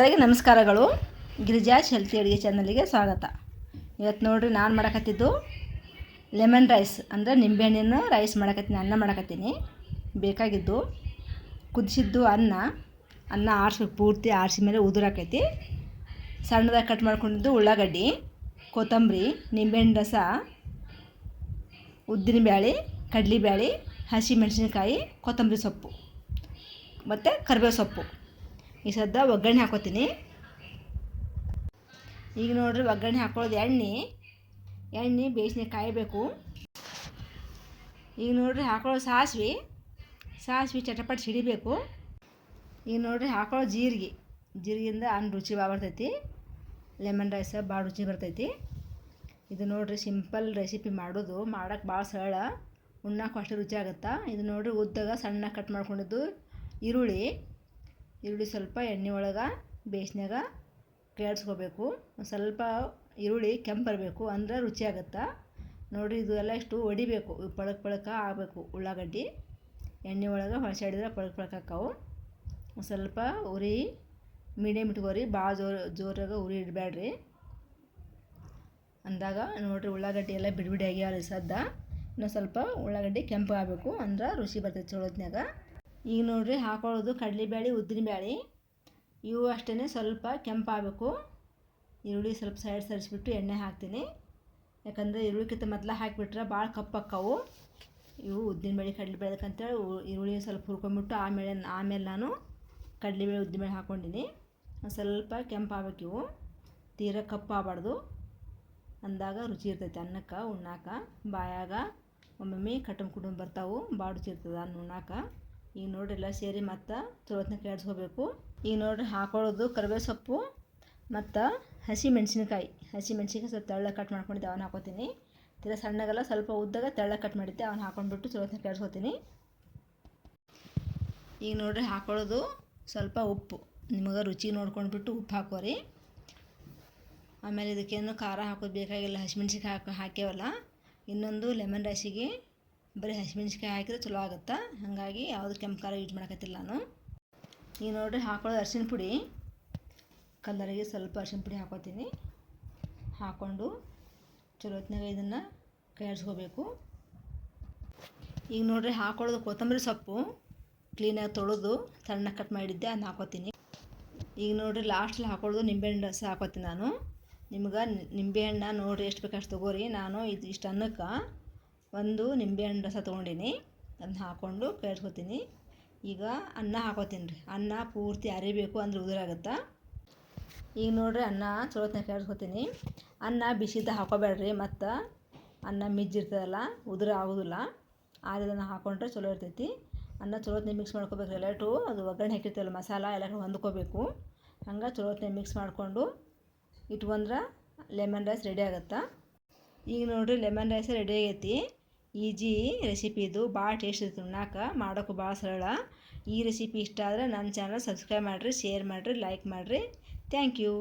ಎಲ್ಲರಿಗೆ ನಮಸ್ಕಾರಗಳು. ಗಿರಿಜಾ ಹೆಲ್ತಿ ಅಡುಗೆ ಚಾನಲ್ಗೆ ಸ್ವಾಗತ. ಇವತ್ತು ನೋಡಿರಿ ನಾನು ಮಾಡಕತ್ತಿದ್ದು ಲೆಮನ್ ರೈಸ್ ಅಂದರೆ ನಿಂಬೆಹಣ್ಣಿನ ರೈಸ್ ಮಾಡಕತ್ತೀನಿ, ಅನ್ನ ಮಾಡಕತ್ತೀನಿ. ಬೇಕಾಗಿದ್ದು ಕುದಿಸಿದ್ದು ಅನ್ನ. ಅನ್ನ ಆರಿಸಿ ಪೂರ್ತಿ ಆರಿಸಿ ಮೇಲೆ ಉದುರಾಕೈತಿ ಸಣ್ಣದಾಗಿ ಕಟ್ ಮಾಡ್ಕೊಂಡಿದ್ದು ಉಳ್ಳಾಗಡ್ಡಿ, ಕೊತ್ತಂಬರಿ, ನಿಂಬೆಹಣ್ಣು ರಸ ಉದ್ದಿನ ಬ್ಯಾಳೆ ಕಡ್ಲಿ ಬ್ಯಾಳೆ ಹಸಿ ಮೆಣಸಿನ್ಕಾಯಿ ಕೊತ್ತಂಬರಿ ಸೊಪ್ಪು. ಮತ್ತು ಕರಿಬೇವು ಸೊಪ್ಪು. ಈ ಸದ್ದ ಒಗ್ಗರಣೆ ಹಾಕೋತೀನಿ. ಈಗ ನೋಡ್ರಿ ಒಗ್ಗರಣೆ ಹಾಕೊಳ್ಳೋದು ಎಣ್ಣೆ. ಎಣ್ಣೆ ಬೇಯಿಸಿ ಕಾಯಬೇಕು ಈಗ ನೋಡ್ರಿ ಹಾಕೊಳ್ಳೋ ಸಾಸಿವೆ. ಸಾಸಿವೆ ಚಟಪಟ್ ಸಿಡಿಬೇಕು. ಈಗ ನೋಡ್ರಿ ಹಾಕೊಳ್ಳೋ ಜೀರಿಗೆ. ಜೀರಿಗೆಯಿಂದ ಅನ್ನ ರುಚಿ ಭಾಳ ಬರ್ತೈತಿ. ಲೆಮನ್ ರೈಸ್ ಭಾಳ ರುಚಿ ಬರ್ತೈತಿ. ಇದು ನೋಡ್ರಿ ಸಿಂಪಲ್ ರೆಸಿಪಿ ಮಾಡೋದು. ಮಾಡೋಕ್ಕೆ ಭಾಳ ಸರಳ. ಉಣ್ಣಕ್ಕೆ ಅಷ್ಟು ರುಚಿ ಆಗುತ್ತಾ? ಇದು ನೋಡ್ರಿ ಉದ್ದಾಗ ಸಣ್ಣ ಕಟ್ ಮಾಡ್ಕೊಂಡಿದ್ದು ಈರುಳ್ಳಿ. ಈರುಳ್ಳಿ ಸ್ವಲ್ಪ ಎಣ್ಣೆ ಒಳಗೆ ಬೇಯಿಸ್ನಾಗ ಕೇಳಿಸ್ಕೋಬೇಕು. ಸ್ವಲ್ಪ ಈರುಳ್ಳಿ ಕೆಂಪು ಬರಬೇಕು, ಅಂದ್ರೆ ರುಚಿ ಆಗುತ್ತೆ. ನೋಡಿರಿ, ಇದು ಎಲ್ಲ ಇಷ್ಟು ಹೊಡಿಬೇಕು ಪಳಕ್ ಪಳಕ ಆಗಬೇಕು ಉಳ್ಳಾಗಡ್ಡಿ. ಎಣ್ಣೆ ಒಳಗೆ ಹೊಳ್ಸಾಡಿದ್ರೆ ಪಳಕ್ ಪಳಕ್ ಹಾಕಾವು ಸ್ವಲ್ಪ ಉರಿ ಮೀಡಿಯಮ್ ಇಟ್ಕೋರಿ. ಭಾಳ ಜೋರು, ಜೋರಾಗ ಉರಿ ಇಡಬೇಡ್ರಿ ಅಂದಾಗ ನೋಡಿರಿ, ಉಳ್ಳಾಗಡ್ಡಿ ಎಲ್ಲ ಬಿಡಿ ಬಿಡಿ ಆಗ್ಯಾವ ಸದ್ದ. ಇನ್ನೂ ಸ್ವಲ್ಪ ಉಳ್ಳಾಗಡ್ಡಿ ಕೆಂಪು ಆಗಬೇಕು, ಅಂದ್ರೆ ರುಚಿ ಬರ್ತೈತೆ ಚೊಳೋತ್ನಾಗ ಈಗ ನೋಡಿರಿ ಹಾಕೊಳ್ಳೋದು ಉದ್ದಿನ ಬೇಳೆ ಇವು ಅಷ್ಟೇ ಸ್ವಲ್ಪ ಕೆಂಪಾಗಬೇಕು. ಈರುಳ್ಳಿ ಸ್ವಲ್ಪ ಸೈಡ್ ಸರಿಸ್ಬಿಟ್ಟು ಎಣ್ಣೆ ಹಾಕ್ತೀನಿ. ಯಾಕಂದರೆ ಈರುಳ್ಳಿಕ್ಕಿಂತ ಮೊದಲು ಹಾಕಿಬಿಟ್ರೆ ಭಾಳ ಕಪ್ಪಕ್ಕವು ಇವು ಉದ್ದಿನಬೇಳೆ ಕಡಲೆಬೇಳೆಕಂತೇಳಿ ಈರುಳ್ಳಿ ಸ್ವಲ್ಪ ಹುರ್ಕೊಂಬಿಟ್ಟು ಆಮೇಲೆ ಆಮೇಲೆ ನಾನು ಕಡಲೆಬೇಳೆ ಉದ್ದಿನಬೇಳೆ ಹಾಕ್ಕೊಂಡಿನಿ. ಸ್ವಲ್ಪ ಕೆಂಪಾಗಬೇಕು ಇವು. ತೀರಾ ಕಪ್ಪಾಗಬಾರ್ದು ಅಂದಾಗ ರುಚಿ ಇರ್ತೈತೆ ಅನ್ನಕ್ಕೆ, ಉಣ್ಣಾಕ. ಬಾಯಾಗ ಒಮ್ಮೊಮ್ಮೆ ಕಟಮ್ ಕುಟುಂಬ ಬರ್ತಾವು, ಭಾಳ ರುಚಿ ಇರ್ತದೆ ಅನ್ನ ಉಣ್ಣಾಕ ಈಗ ನೋಡ್ರಿ, ಎಲ್ಲ ಸೇರಿ ಮತ್ತು ಚಲೋತ್ನ ಕೆಡ್ಸ್ಕೋಬೇಕು ಈಗ ನೋಡ್ರಿ ಹಾಕೊಳ್ಳೋದು ಕರಿಬೇವು ಸೊಪ್ಪು ಮತ್ತು ಹಸಿ ಮೆಣಸಿನಕಾಯಿ ಹಸಿ ಮೆಣಸಿನ್ಕಾಯಿ ಸ್ವಲ್ಪ ತೆಳ್ಳ ಕಟ್ ಮಾಡ್ಕೊಂಡಿದ್ದೆ, ಅವನ್ನ ಹಾಕೋತೀನಿ. ತೀರ ಸಣ್ಣಗೆಲ್ಲ ಸ್ವಲ್ಪ ಉದ್ದಾಗ ತೆಳ್ಳ ಕಟ್ ಮಾಡಿದ್ದೆ, ಅವನ್ನ ಹಾಕೊಂಡ್ಬಿಟ್ಟು ಚಲೋತ್ನ ಕೆಡ್ಸ್ಕೊತೀನಿ ಈಗ ನೋಡ್ರಿ ಹಾಕೊಳ್ಳೋದು ಸ್ವಲ್ಪ ಉಪ್ಪು. ನಿಮಗೆ ರುಚಿ ನೋಡ್ಕೊಂಡ್ಬಿಟ್ಟು ಉಪ್ಪು ಹಾಕೋರಿ. ಆಮೇಲೆ ಇದಕ್ಕೇನು ಖಾರ ಹಾಕೋದು ಬೇಕಾಗಿಲ್ಲ, ಹಸಿಮೆಣ್ಸಿನ್ಕಾಯಿ ಹಾಕಿ ಹಾಕ್ಯವಲ್ಲ. ಇನ್ನೊಂದು ಲೆಮನ್ ರೈಸಿಗೆ ಬರೀ ಹಸಿಮೆಣ್ಸಿಕಾಯಿ ಹಾಕಿದ್ರೆ ಚಲೋ ಆಗುತ್ತೆ? ಹಾಗಾಗಿ ಯಾವುದು ಕೆಂಪು ಖಾರ ಯೂಸ್ ಮಾಡಕತ್ತಿಲ್ಲ ನಾನು. ಈಗ ನೋಡಿರಿ ಹಾಕೊಳ್ಳೋದು ಅರ್ಶಿಣ ಪುಡಿ. ಕಲ್ಲರಿಗೆ ಸ್ವಲ್ಪ ಅರ್ಶಿಣ ಪುಡಿ ಹಾಕೋತೀನಿ. ಹಾಕ್ಕೊಂಡು ಚಲೋ ಹೊತ್ನಾಗ ಇದನ್ನು ಕೈಯಾಡಿಸ್ಕೋಬೇಕು. ಈಗ ನೋಡಿರಿ ಹಾಕೊಳ್ಳೋದು ಕೊತ್ತಂಬರಿ ಸೊಪ್ಪು. ಕ್ಲೀನಾಗಿ ತೊಳೆದು ಸಣ್ಣ ಕಟ್ ಮಾಡಿದ್ದೆ ಅದನ್ನ ಹಾಕೋತೀನಿ. ಈಗ ನೋಡಿರಿ ಲಾಸ್ಟಲ್ಲಿ ಹಾಕೊಳ್ಳೋದು ನಿಂಬೆಹಣ್ಣು ರಸ ಹಾಕೋತೀನಿ ನಾನು. ನಿಮ್ಗೆ ನಿಂಬೆಹಣ್ಣ ನೋಡಿರಿ ಎಷ್ಟು ಬೇಕು ಅಷ್ಟು ತೊಗೋರಿ. ನಾನು ಇದು ಇಷ್ಟು ಅನ್ನಕ್ಕೆ ಒಂದು ನಿಂಬೆಹಣ್ಣು ರಸ ತೊಗೊಂಡೀನಿ. ಅದನ್ನ ಹಾಕ್ಕೊಂಡು ಕೇಳಿಸ್ಕೊತೀನಿ ಈಗ ಅನ್ನ ಹಾಕೋತೀನಿ ರೀ. ಅನ್ನ ಪೂರ್ತಿ ಅರಿಬೇಕು ಅಂದ್ರೆ ಉದುರಾಗುತ್ತೆ ಈಗ ನೋಡಿರಿ ಅನ್ನ ಚಲೋತ್ನಾಗ ಕೇಳಿಸ್ಕೊತೀನಿ ಅನ್ನ ಬಿಸಿದ ಹಾಕೋಬೇಡ್ರಿ ಮತ್ತು ಅನ್ನ ಮಿಜ್ಜಿರ್ತದಲ್ಲ ಉದುರ ಆಗೋದಿಲ್ಲ. ಅದನ್ನು ಹಾಕೊಂಡ್ರೆ ಚಲೋ ಇರ್ತೈತಿ. ಅನ್ನ ಚಲೋತ್ನಾಗ ಮಿಕ್ಸ್ ಮಾಡ್ಕೋಬೇಕು ಎಲ್ಲಟು ಅದು ಒಗ್ಗರಣೆ ಹಾಕಿರ್ತಲ್ಲ ಮಸಾಲ ಎಲ್ಲ ಹೊಂದ್ಕೋಬೇಕು. ಹಂಗೆ ಚಲೋತ್ನಾಗ ಮಿಕ್ಸ್ ಮಾಡಿಕೊಂಡು ಇಟ್ಕೊಂಡ್ರೆ ಲೆಮನ್ ರೈಸ್ ರೆಡಿ ಆಗುತ್ತೆ? ಈಗ ನೋಡಿರಿ ಲೆಮನ್ ರೈಸ್ ರೆಡಿ ಆಗೈತಿ. ಈಜಿ ರೆಸಿಪಿ ಇದು ಭಾಳ ಟೇಸ್ಟ್ ಇರ್ತದೆ ಉಣ್ಣಾಕ. ಮಾಡೋಕ್ಕೂ ಭಾಳ ಸರಳ. ಈ ರೆಸಿಪಿ ಇಷ್ಟ ಆದರೆ ನನ್ನ ಚಾನಲ್ ಸಬ್ಸ್ಕ್ರೈಬ್ ಮಾಡಿರಿ, ಶೇರ್ ಮಾಡಿರಿ, ಲೈಕ್ ಮಾಡಿರಿ. Thank you.